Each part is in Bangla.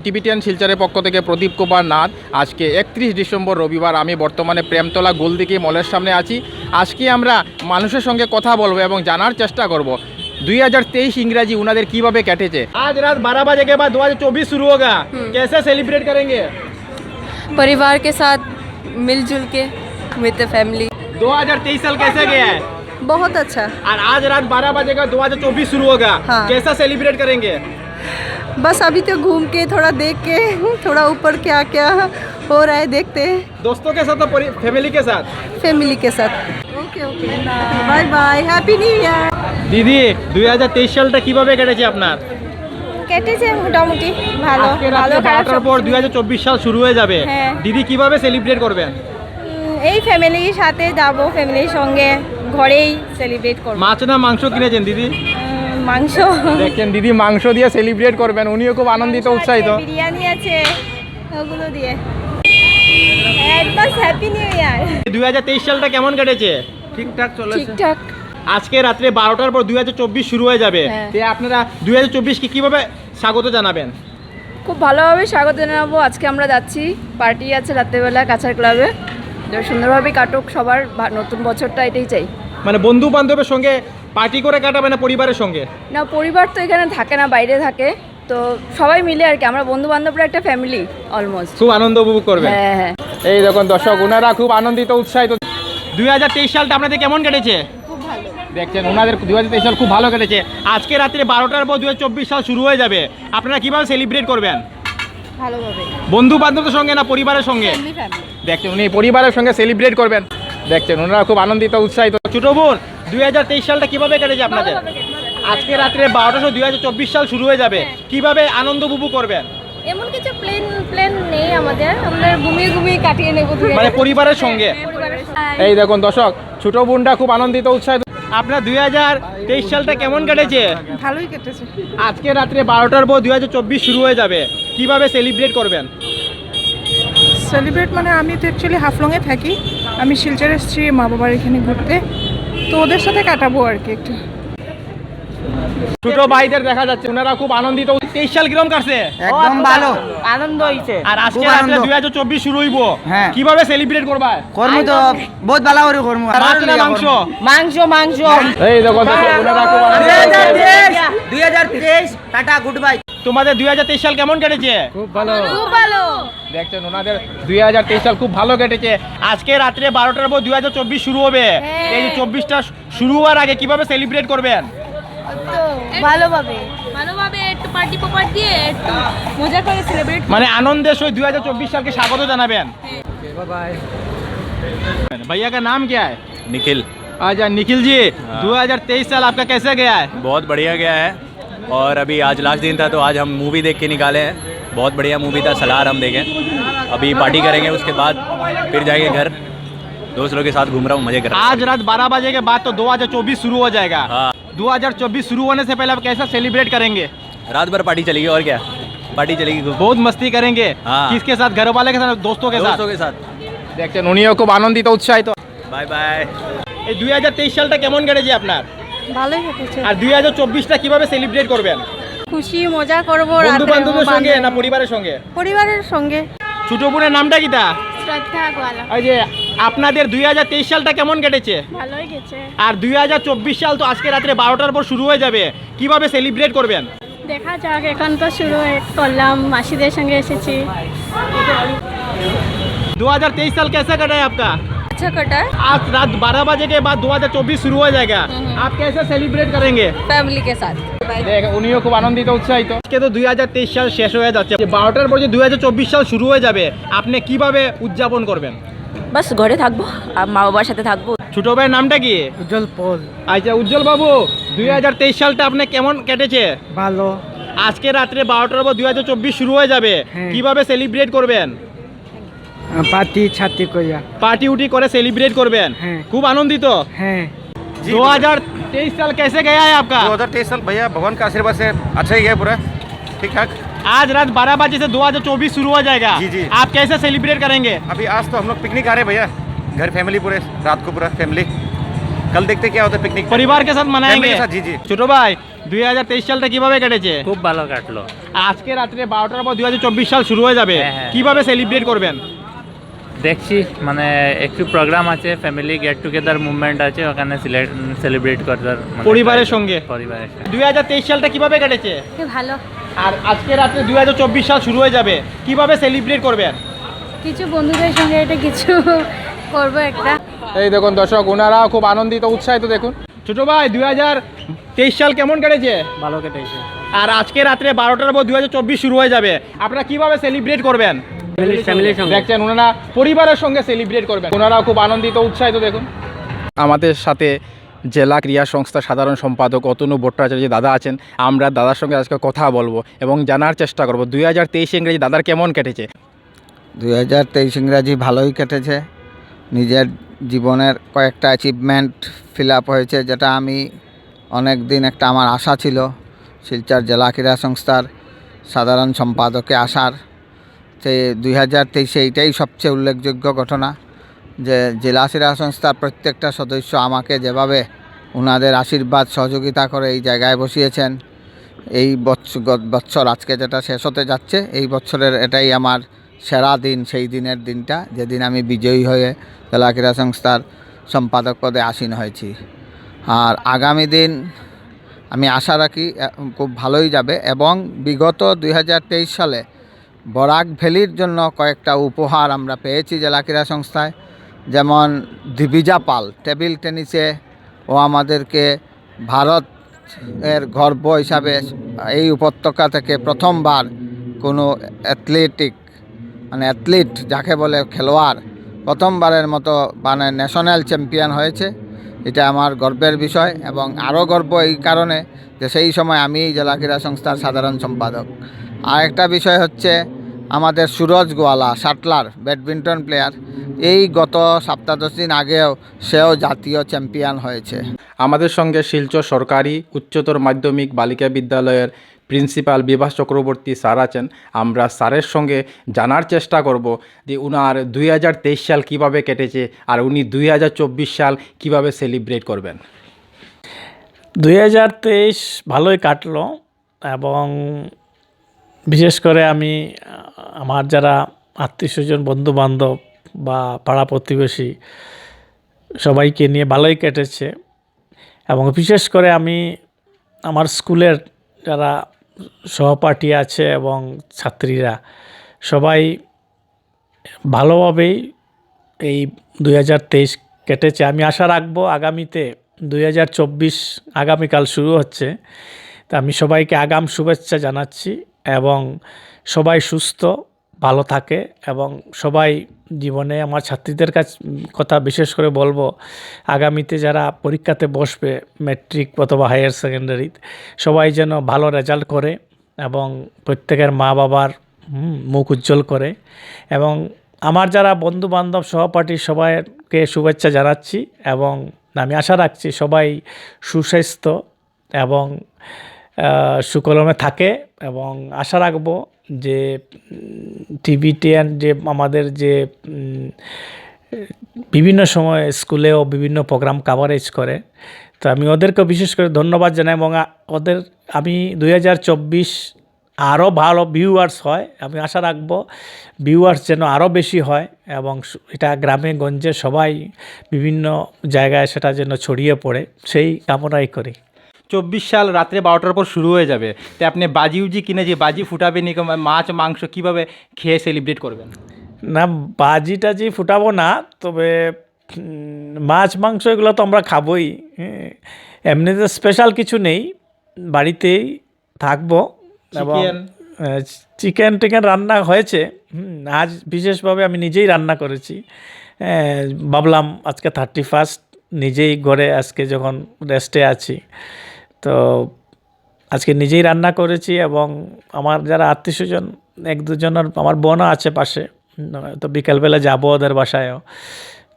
টিবিটিয়ান শিলচরের পক্ষ থেকে প্রদীপ কুমার নাথ আজকে একত্রিশ ডিসেম্বর রবিবার আমি বর্তমানে প্রেমতলা গোলদিঘি মলের সামনে আছি আজকে আমরা মানুষের সঙ্গে কথা বলবো এবং জানার চেষ্টা করব দুই হাজার তেইশ ইংরাজি উনাদের কিভাবে কেটেছে আজ রাত বারো বাজে के बाद 2024 शुरू होगा कैसे सेलिब्रेट करेंगे परिवार के साथ मिलजुल के विद फैमिली 2023 साल कैसे गया है बहुत अच्छा और आज रात बारह बजे का 2024 शुरू होगा हाँ। कैसा सेलिब्रेट करेंगे बस अभी तो घूम के थोड़ा देख के थोड़ा ऊपर क्या क्या हो रहा है देखते हैं दोस्तों के साथ फैमिली के साथ फैमिली के साथ okay okay bye bye happy new year দিদি দুই হাজার তেইশ সালটা কিভাবে কেটেছে আপনার কেটেছে মোটামুটি ভালো আজকে ভালো রাত্রে খারাপ বারোটার সব পর দুই হাজার চব্বিশ সাল শুরু হয়ে যাবে হ্যাঁ। দিদি কিভাবে সেলিব্রেট করবেন উম, এই ফ্যামিলির সাথে যাব ফ্যামিলির সঙ্গে ঘরেই সেলিব্রেট করব মাছ না মাংস কিনেছেন দিদি উম, মাংস। দেখছেন দিদি মাংস দিয়ে সেলিব্রেট করবেন। উনিও খুব আনন্দিত উৎসাহিত। বিরিয়ানি আছে ওগুলো দিয়ে। অ্যাডভান্স হ্যাপি নিউ ইয়ার দুই হাজার তেইশ সালটা কেমন কেটেছে? ঠিকঠাক চলেছে। ঠিকঠাক। আজকে রাত্রে বারোটার পর দুই হাজার চব্বিশ শুরু হয়ে যাবে। হ্যাঁ। আপনারা দুই হাজার চব্বিশকে কীভাবে স্বাগত জানাবেন? খুব ভালোভাবে স্বাগত জানাব। আজকে আমরা যাচ্ছি পার্টি আছে রাত্রেবেলা কাছার ক্লাবে। সুন্দরভাবে কাটুক সবার নতুন বছরটা এটাই চাই। মানে বন্ধু বান্ধবের সঙ্গে পার্টি করে কাটাবে না পরিবারের সঙ্গে? না পরিবার তো এখানে থাকে না বাইরে থাকে। তো সবাই মিলে আর কি আমরা বন্ধু বান্ধবরা একটা ফ্যামিলি অলমোস্ট খুব আনন্দ উপভোগ করবে। হ্যাঁ হ্যাঁ। এই দেখুন দর্শক ওনারা খুব আনন্দিত উৎসাহিত। দুই হাজার তেইশ সালটা আপনাদের কেমন কেটেছে? দেখছেন ওনাদের দুই হাজার তেইশ সাল খুব ভালো কেটেছে। আজকে রাত্রে বারোটার পর দু হাজার চব্বিশ সাল শুরু হয়ে যাবে। আপনারা কীভাবে সেলিব্রেট করবেন? ভালোভাবে। বন্ধু বান্ধবের সঙ্গে না পরিবারের সঙ্গে? দেখছেন উনি পরিবারের সঙ্গে সেলিব্রেট করবেন। দেখছেন ওনারা খুব আনন্দিত উৎসাহিত। ছোট বোন দুই হাজার তেইশ সালটা কীভাবে কেটেছে আপনাদের? আজকে রাত্রে বারোটা দুই হাজার চব্বিশ সাল শুরু হয়ে যাবে। কীভাবে আনন্দ উপভোগ করবেন? এমন কিছু প্লেন প্লেন নেই আমাদের। আমরা ঘুমিয়ে ঘুমিয়ে কাটিয়ে নেব মানে পরিবারের সঙ্গে? এই দেখুন দর্শক ছোট বোনটা খুব আনন্দিত উৎসাহিত। আপনার দুই হাজার তেইশ সালটা কেমন কেটেছে? ভালোই কেটেছে। আজকে রাত্রে বারোটার পর দুই হাজার চব্বিশ শুরু হয়ে যাবে। কীভাবে সেলিব্রেট করবেন? সেলিব্রেট মানে আমি তো অ্যাকচুয়ালি হাফলংয়ে থাকি। আমি শিলচর এসেছি মা বাবার এখানে ঘুরতে। তো ওদের সাথে কাটাবো আর কি একটু। ছোট ভাইদের দেখা যাচ্ছে ওনারা খুব আনন্দিত। তেইশ সাল কিরম কাটছে? একদম ভালো। আনন্দ হইছে। আর আজকে আনন্দ। দুই হাজার চব্বিশ শুরু হইব। হ্যাঁ। কীভাবে সেলিব্রেট করবা? কর্ম তো বহুত ভালো করে কর্ম। মাংস। মাংস মাংস। এই দেখো দেখো, ওনারা খুব আনন্দিত। দুই হাজার তেইশ টাটা গুড বাই তোমাদের দুই হাজার তেইশ সাল কেমন কেটেছে খুব ভালো খুব ভালো দেখছেন ওনাদের দুই হাজার তেইশ সাল খুব ভালো কেটেছে আজকে রাত্রে বারোটার পর দুই হাজার চব্বিশ শুরু হবে হ্যাঁ। এই চব্বিশটা শুরু হওয়ার আগে কিভাবে সেলিব্রেট করবেন ভালোভাবে ভালোভাবে একটু পার্টি পাপার দিয়ে একটু মজা করে সেলিব্রেট মানে আনন্দের সহিত দুই হাজার চব্বিশ সালকে স্বাগত জানাবেন भैया का नाम क्या है निखिल अच्छा निखिल जी 2023 साल आपका कैसे गया है बहुत बढ़िया गया है और अभी आज लास्ट दिन था तो आज हम मूवी देख के निकाले हैं बहुत बढ़िया मूवी था सलार हम देखें अभी पार्टी करेंगे उसके बाद फिर जाएंगे घर दोस्त लोग के साथ घूम रहा हूँ मजे कर रहा हूँ आज रात 12 बजे के बाद तो 2024 शुरू हो जाएगा हाँ 2024 शुरू होने से पहले आप कैसा सेलिब्रेट करेंगे रात भर पार्टी चलेगी और क्या पार्टी चलेगी खूब बहुत मस्ती करेंगे हाँ। किसके साथ घर वाले के साथ दोस्तों के साथ दोस्तों के साथ দেখছেন উনিও খুব আনন্দিত উৎসাহিত बाय बाय এই দুই হাজার তেইশ সালটা কেমন কেটেছে আপনার ভালোই আর দুই হাজার চব্বিশটা কীভাবে সেলিব্রেট করবেন? খুশি মজা করব বন্ধু বান্ধবের সঙ্গে না পরিবারের সঙ্গে? পরিবারের সঙ্গে। ছোট বোনের নামটা কিটা শ্রদ্ধা গোয়ালা। যে আপনাদের দুই হাজার তেইশ সালটা কেমন কেটেছে? ভালোই গেছে। আর দুই হাজার চব্বিশ সাল তো আজকে রাত্রে বারোটার পর শুরু হয়ে যাবে। কীভাবে সেলিব্রেট করবেন? দেখা যাক এখন তো শুরু করলাম। মাসিদের সঙ্গে এসেছি। দু হাজার তেইশ সাল কেসা কাটায় আপনার आपका আচ্ছা কটা आज रात 12 बजे के बाद 2024 शुरू हो जाएगा आप कैसे सेलिब्रेट करेंगे ফ্যামিলি কে সাথ দেখ উনিও খুব আনন্দিত উৎসাহিত আজকে তো 2023 সাল শেষ হয়ে যাচ্ছে বারোটার পর যে 2024 সাল শুরু হয়ে যাবে আপনি কিভাবে উদযাপন করবেন বাস ঘরে থাকবো আর মা বাবার সাথে থাকবো ছোট ভাইয়ের নামটা কি উজ্জ্বল পল আচ্ছা উজ্জ্বল বাবু 2023 সালটা আপনি কেমন কেটেছে ভালো আজকে রাত্রে বারোটার পর 2024 শুরু হয়ে যাবে হ্যাঁ। কিভাবে সেলিব্রেট করবেন পার্টি ছাতি কইয়া পার্টি উটি করে সেলিব্রেট করবেন হ্যাঁ। খুব আনন্দিত হ্যাঁ 2023 साल कैसे गया है आपका दो हजार तेईस साल भैया भगवान का आशीर्वाद से अच्छा ही गया पूरा ठीक ठाक आज रात 12 बजे से 2024 शुरू हो जाएगा जी, जी। आप कैसे सेलिब्रेट करेंगे अभी आज तो हम लोग पिकनिक आ रहे हैं भैया घर फैमिली पूरे रात को पूरा फैमिली कल देखते क्या होता है पिकनिक परिवार के साथ मनाएंगे फैमिली के साथ, जी, जी। ছোট ভাই দুই হাজার তেইশ সালটা কিভাবে কেটেছে খুব ভালো কাটলো আজকে রাত্রে বারোটার পর দুই হাজার চব্বিশ সাল শুরু হয়ে যাবে হ্যাঁ, হ্যাঁ। কিভাবে সেলিব্রেট করবেন দেখছি মানে একটু প্রোগ্রাম আছে ফ্যামিলি গেট টুগেদার মুভমেন্ট আছে ওখানে সেলিব্রেট করার মানে পরিবারের সঙ্গে? পরিবারের সঙ্গে। দুই হাজার তেইশ সালটা কীভাবে কেটেছে? ভালো। আর আজকে রাত্রে দুই হাজার চব্বিশ সাল শুরু হয়ে যাবে কীভাবে সেলিব্রেট করবেন? কিছু বন্ধুদের সঙ্গে এটা কিছু করব একটা। এই দেখুন দর্শক ওনারা খুব আনন্দিত উৎসাহিত দেখুন। ছোট ভাই দুই হাজার তেইশ সাল কেমন কেটেছে? ভালো কেটেছে। আর আজকে রাত্রে বারোটার পর দুই হাজার চব্বিশ শুরু হয়ে যাবে আপনারা কীভাবে সেলিব্রেট করবেন? দেখছেন ওনারা পরিবারের সঙ্গে সেলিব্রেট করবেন। ওনারাও খুব আনন্দিত উৎসাহিত দেখুন। আমাদের সাথে জেলা ক্রীড়া সংস্থার সাধারণ সম্পাদক অতনু ভট্টাচার্য দাদা আছেন। আমরা দাদার সঙ্গে আজকে কথা বলব এবং জানার চেষ্টা করব দুই হাজার তেইশ ইংরেজি দাদার কেমন কেটেছে? দুই হাজার তেইশ ইংরাজি ভালোই কেটেছে। নিজের জীবনের কয়েকটা অ্যাচিভমেন্ট ফিল আপ হয়েছে যেটা আমি অনেক দিন একটা আমার আশা ছিল। শিলচর জেলা ক্রীড়া সংস্থার সাধারণ সম্পাদকে আসার সে দুই হাজার তেইশে এইটাই সবচেয়ে উল্লেখযোগ্য ঘটনা যে জেলা ক্রীড়া সংস্থার প্রত্যেকটা সদস্য আমাকে যেভাবে ওনাদের আশীর্বাদ, সহযোগিতা করে এই জায়গায় বসিয়েছেন, এই বৎসর, আজকে যেটা শেষ হতে যাচ্ছে, এই বছরের এটাই আমার সেরা দিন, সেই দিনের দিনটা। যেদিন আমি বিজয়ী হয়ে জেলা ক্রীড়া সংস্থার সম্পাদক পদে আসীন হয়েছি। আর আগামী দিন আমি আশা রাখি খুব ভালোই যাবে এবং বিগত দুই হাজার তেইশ সালে বরাক ভ্যালির জন্য কয়েকটা উপহার আমরা পেয়েছি জেলা ক্রীড়া সংস্থায়। যেমন দিবিজা পাল, টেবিল টেনিসে ও আমাদেরকে ভারত এর গর্ব হিসাবে এই উপত্যকা থেকে প্রথমবার কোনো অ্যাথলেটিক মানে অ্যাথলিট যাকে বলে খেলোয়াড়, প্রথমবারের মতো মানে ন্যাশনাল চ্যাম্পিয়ন হয়েছে। এটা আমার গর্বের বিষয় এবং আরও গর্ব এই কারণে যে সেই সময় আমি জেলা ক্রীড়া সংস্থার সাধারণ সম্পাদক। আর একটা বিষয় হচ্ছে আমাদের Suraj Goala shuttler badminton player এই গত সপ্তাহ দশ দিন আগেও সেও জাতীয় চ্যাম্পিয়ন হয়েছে। আমাদের সঙ্গে শিলচর সরকারি উচ্চতর মাধ্যমিক বালিকা বিদ্যালয়ের প্রিন্সিপাল বিভাস চক্রবর্তী স্যার আছেন। আমরা স্যারের সঙ্গে জানার চেষ্টা করব যে উনার দুই হাজার তেইশ সাল কীভাবে কেটেছে আর উনি দুই হাজার চব্বিশ সাল কীভাবে সেলিব্রেট করবেন। দুই হাজার তেইশ ভালোই কাটলো এবং বিশেষ করে আমি, আমার যারা আত্মীয় স্বজন বন্ধু বান্ধব বা পাড়া প্রতিবেশী, সবাইকে নিয়ে ভালোই কেটেছে। এবং বিশেষ করে আমি, আমার স্কুলের যারা সহপাঠী আছে এবং ছাত্রীরা, সবাই ভালোভাবেই এই দুই হাজার তেইশ কেটেছে। আমি আশা রাখব আগামীতে দুই হাজার চব্বিশ আগামীকাল শুরু হচ্ছে। তা আমি সবাইকে আগাম শুভেচ্ছা জানাচ্ছি। এবং সবাই সুস্থ, ভালো থাকে এবং সবাই জীবনে আমার ছাত্রীদের কাছ, কথা বিশেষ করে বলব, আগামীতে যারা পরীক্ষাতে বসবে ম্যাট্রিক অথবা হায়ার সেকেন্ডারি সবাই যেন ভালো রেজাল্ট করে এবং প্রত্যেকের মা বাবার মুখ উজ্জ্বল করে এবং আমার যারা বন্ধু বান্ধব সহপাঠী, সবাইকে শুভেচ্ছা জানাচ্ছি এবং আমি আশা রাখছি সবাই সুস্বাস্থ্য এবং সুকলমে থাকে এবং আশা রাখব যে টিভি টেন যে আমাদের যে বিভিন্ন সময় স্কুলেও বিভিন্ন প্রোগ্রাম কাভারেজ করে। তো আমি ওদেরকে বিশেষ করে ধন্যবাদ জানাই এবং ওদের, আমি দুই হাজার চব্বিশ আরও ভালো ভিউয়ার্স হয়। আমি আশা রাখব ভিউয়ার্স যেন আরও বেশি হয় এবং এটা গ্রামে, গঞ্জে সবাই বিভিন্ন জায়গায় সেটা যেন ছড়িয়ে পড়ে, সেই কামনাই করি। চব্বিশ সাল রাত্রে বারোটার পর শুরু হয়ে যাবে। তো আপনি বাজি উজি কিনে যে বাজি ফুটাবেন মাছ মাংস কীভাবে খেয়ে সেলিব্রেট করবেন? না বাজি টাজি ফুটাবো না তবে মাছ মাংস এগুলো তো আমরা খাবোই। হ্যাঁ। এমনিতে স্পেশাল কিছু নেই। বাড়িতেই থাকব এবং চিকেন টিকেন রান্না হয়েছে। আজ বিশেষভাবে আমি নিজেই রান্না করেছি। হ্যাঁ, ভাবলাম আজকে থার্টি ফার্স্ট নিজেই ঘরে আজকে যখন রেস্টে আছি। তো আজকে নিজেই রান্না করেছি এবং আমার যারা আত্মীয় স্বজন, এক দুজনের, আমার বোনও আছে পাশে, তো বিকেলবেলা যাব ওদের বাসায়ও।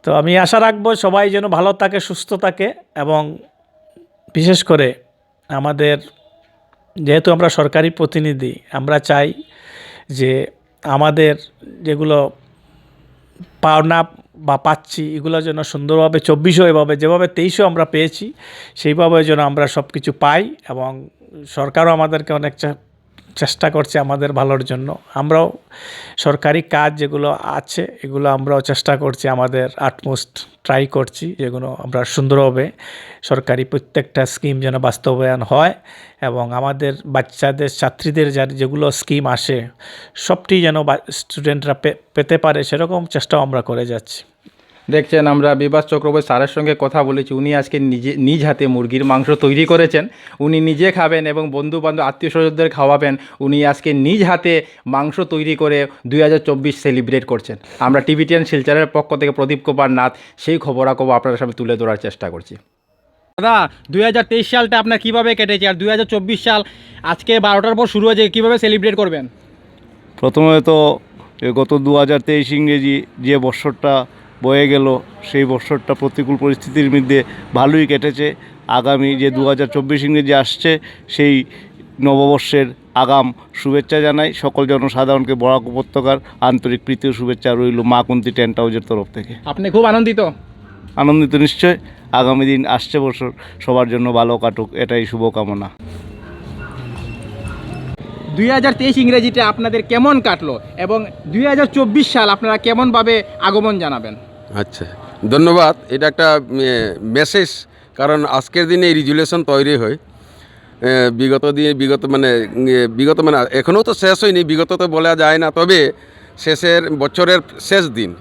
তো আমি আশা রাখব সবাই যেন ভালো থাকে, সুস্থ থাকে এবং বিশেষ করে আমাদের, যেহেতু আমরা সরকারি প্রতিনিধি, আমরা চাই যে আমাদের যেগুলো পাওনা বা পাচ্ছি, এগুলো যেন সুন্দরভাবে চব্বিশও এভাবে, যেভাবে তেইশও আমরা পেয়েছি, সেইভাবে যেন আমরা সব কিছু পাই এবং সরকারও আমাদেরকে অনেক চেষ্টা করছে আমাদের ভালোর জন্য। আমরাও সরকারি কাজ যেগুলো আছে, এগুলো আমরাও চেষ্টা করছি আমাদের আটমোস্ট ট্রাই করছি যেগুলো আমরা সুন্দরভাবে সরকারি প্রত্যেকটা স্কিম যেন বাস্তবায়ন হয় এবং আমাদের বাচ্চাদের, ছাত্রীদের যার যেগুলো স্কিম আসে, সবটি যেন স্টুডেন্টরা পেতে পারে, সেরকম চেষ্টাও আমরা করে যাচ্ছি। দেখছেন আমরা বিভাস চক্রবর্তী স্যারের সঙ্গে কথা বলেছি। উনি আজকে নিজে নিজ হাতে মুরগির মাংস তৈরি করেছেন। উনি নিজে খাবেন এবং বন্ধু বান্ধব আত্মীয় স্বজনদের খাওয়াবেন। উনি আজকে নিজ হাতে মাংস তৈরি করে দুই হাজার চব্বিশ সেলিব্রেট করছেন। আমরা টিভিটিয়ান শিলচরের পক্ষ থেকে প্রদীপ কুমার নাথ সেই খবরাখবর আপনার সামনে তুলে ধরার চেষ্টা করছি। দাদা দুই হাজার তেইশ সালটা আপনার কীভাবে কেটেছে? আর দুই হাজার চব্বিশ সাল আজকে বারোটার পর শুরু হয়েছে কীভাবে সেলিব্রেট করবেন? প্রথমে তো গত দু হাজার তেইশ ইংরেজি যে বৎসরটা বয়ে গেল সেই বৎসরটা প্রতিকূল পরিস্থিতির মধ্যে ভালোই কেটেছে। আগামী যে দু হাজার চব্বিশ ইংরেজি আসছে সেই নববর্ষের আগাম শুভেচ্ছা জানাই। সকল জনসাধারণকে বরাক উপত্যকার আন্তরিক প্রীতি ও শুভেচ্ছা রইল মা কুন্তি টেন্ট হাউজের তরফ থেকে। আপনি খুব আনন্দিত? আনন্দিত নিশ্চয়। আগামী দিন আসছে বছর সবার জন্য ভালো কাটুক এটাই শুভকামনা। দুই হাজার তেইশ ইংরেজিটা আপনাদের কেমন কাটলো এবং দুই হাজার চব্বিশ সাল আপনারা কেমনভাবে আগমন জানাবেন? আচ্ছা। ধন্যবাদ। এটা একটা মেসেজ কারণ আজকের দিনে এই রিজুলেশন তৈরি হয়। বিগত দিয়ে, বিগত মানে বিগত মানে এখনও তো শেষ হয়নি, বিগত তো বলা যায় না, তবে শেষের বছরের শেষ দিন।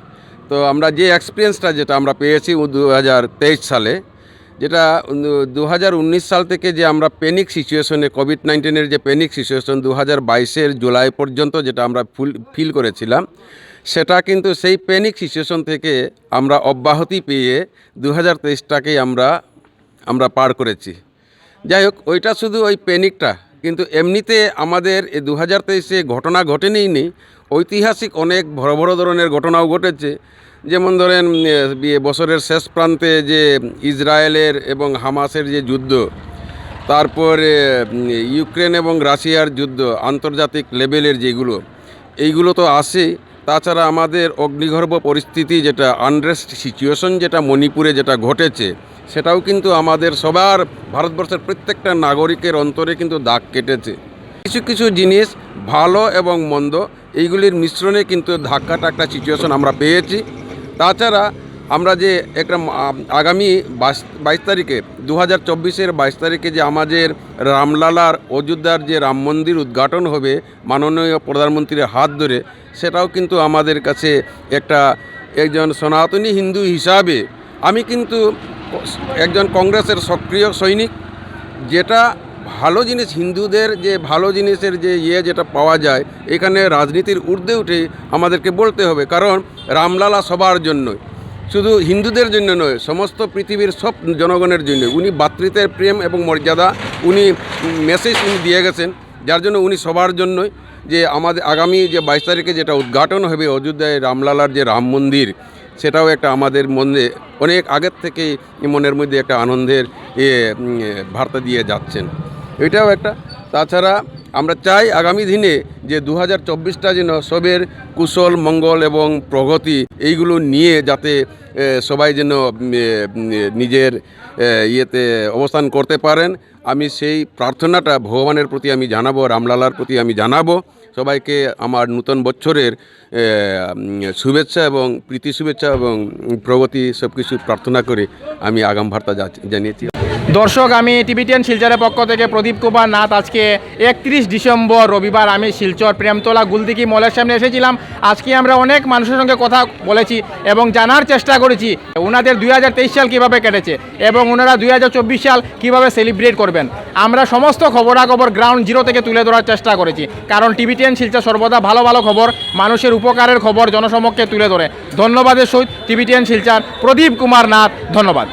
তো আমরা যে এক্সপিরিয়েন্সটা যেটা আমরা পেয়েছি দু হাজার তেইশ সালে, যেটা দু হাজার উনিশ সাল থেকে যে আমরা প্যানিক সিচুয়েশনে কোভিড নাইন্টিনের যে প্যানিক সিচুয়েশন দু হাজার জুলাই পর্যন্ত যেটা আমরা ফুল ফিল করেছিলাম সেটা কিন্তু সেই প্যানিক সিচুয়েশন থেকে আমরা অব্যাহতি পেয়ে দু হাজার তেইশটাকেই আমরা আমরা পার করেছি। যাই হোক, ওইটা শুধু ওই প্যানিকটা কিন্তু এমনিতে আমাদের এই দু হাজার তেইশে ঘটনা ঘটেনি নি। ঐতিহাসিক অনেক বড় বড় ধরনের ঘটনাও ঘটেছে। যেমন ধরেন বছরের শেষ প্রান্তে যে ইসরায়েলের এবং হামাসের যে যুদ্ধ, তারপর ইউক্রেন এবং রাশিয়ার যুদ্ধ, আন্তর্জাতিক লেভেলের যেগুলো, এইগুলো তো আসে তাছাড়া আমাদের অগ্নিগর্ভ পরিস্থিতি যেটা আনরেস্ট সিচুয়েশন যেটা, মণিপুরে যেটা ঘটেছে, সেটাও কিন্তু আমাদের সবার ভারতবর্ষের প্রত্যেকটা নাগরিকের অন্তরে কিন্তু দাগ কেটেছে। কিছু কিছু জিনিস ভালো এবং মন্দ, এইগুলির মিশ্রণে কিন্তু ধাক্কাটা একটা সিচুয়েশন আমরা পেয়েছি। তাছাড়া আমরা যে একটা আগামী বাইশ বাইশ তারিখে দু হাজার চব্বিশের বাইশ তারিখে যে আমাদের রামলালার অযোধ্যার যে রাম মন্দির উদ্ঘাটন হবে, মাননীয় প্রধানমন্ত্রীর হাত ধরে, সেটাও কিন্তু আমাদের কাছে একটা একজন সনাতনী হিন্দু হিসাবে, আমি কিন্তু একজন কংগ্রেসের সক্রিয় সৈনিক, যেটা ভালো জিনিস, হিন্দুদের যে ভালো জিনিসের যে ইয়ে যেটা পাওয়া যায়, এখানে রাজনীতির ঊর্ধ্বে উঠে আমাদেরকে বলতে হবে, কারণ রামলালা সবার জন্যই। শুধু হিন্দুদের জন্য নয়, সমস্ত পৃথিবীর সব জনগণের জন্য। উনি ভাতৃত্বের প্রেম এবং মর্যাদা, উনি মেসেজ উনি দিয়ে গেছেন, যার জন্য উনি সবার জন্যই যে আমাদের আগামী যে বাইশ তারিখে যেটা উদ্ঘাটন হবে অযোধ্যায় রামলালার যে রাম মন্দির, সেটাও একটা আমাদের মনে, অনেক আগের থেকেই মনের মধ্যে একটা আনন্দের এ, বার্তা দিয়ে যাচ্ছেন। এটাও একটা তাছাড়া আমরা চাই আগামী দিনে যে দু হাজার চব্বিশটা যেন সবের কুশল, মঙ্গল এবং প্রগতি এইগুলো নিয়ে যাতে সবাই যেন নিজের ইয়েতে অবস্থান করতে পারেন। আমি সেই প্রার্থনাটা ভগবানের প্রতি আমি জানাব, রামলালার প্রতি আমি জানাব। সবাইকে আমার নূতন বছরের শুভেচ্ছা এবং প্রীতি শুভেচ্ছা এবং প্রগতি সব কিছু প্রার্থনা করে আমি আগাম বার্তা জানিয়েছি। দর্শক, আমি টিভিটিয়ান শিলচরের পক্ষ থেকে প্রদীপ কুমার নাথ। আজকে একত্রিশ ডিসেম্বর, রবিবার আমি শিলচর প্রেমতলা গুলদিকি মলের সামনে এসেছিলাম। আজকে আমরা অনেক মানুষের সঙ্গে কথা বলেছি এবং জানার চেষ্টা করেছি ওনাদের দুই হাজার তেইশ সাল কীভাবে কেটেছে এবং ওনারা দুই হাজার চব্বিশ সাল কীভাবে সেলিব্রেট করবেন। আমরা সমস্ত খবরাখবর গ্রাউন্ড জিরো থেকে তুলে ধরার চেষ্টা করেছি। কারণ টিভিটিয়ান শিলচর সর্বদা ভালো ভালো খবর, মানুষের উপকারের খবর জনসমক্ষে তুলে ধরে। ধন্যবাদের সহিত টিভিটিয়ান শিলচর প্রদীপ কুমার নাথ, ধন্যবাদ।